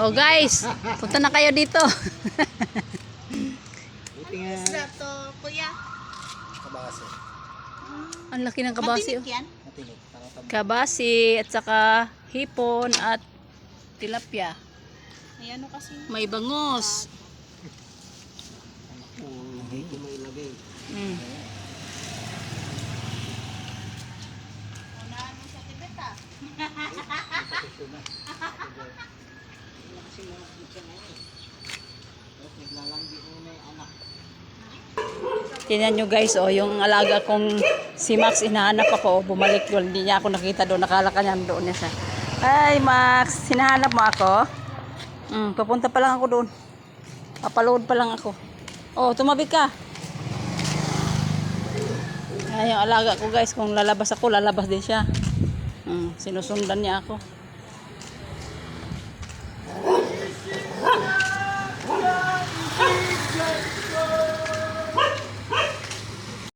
Oh guys, punta na kayo dito. Buti nga. Isla to, kuya. Kabase. Ang laki ng kabasi. Matinik Oh. yan? Matinik. Kabasi at saka hipon at tilapia. May ano kasi. May bangos. Ang hito mo ilagay. Mm. Unahan mo sa Tibet ah. Tingnan nyo guys, oh, yung alaga kong si Max, hinahanap ako. Bumalik yun, hindi niya ako nakita doon. Nakala ka niya doon niya siya. Ay Max, hinahanap mo ako? Mm, papunta pa lang ako doon. Papaload pa lang ako. Oh, tumabi ka. Ay, yung alaga ko guys, kung lalabas ako, lalabas din siya. Mm, sinusundan niya ako.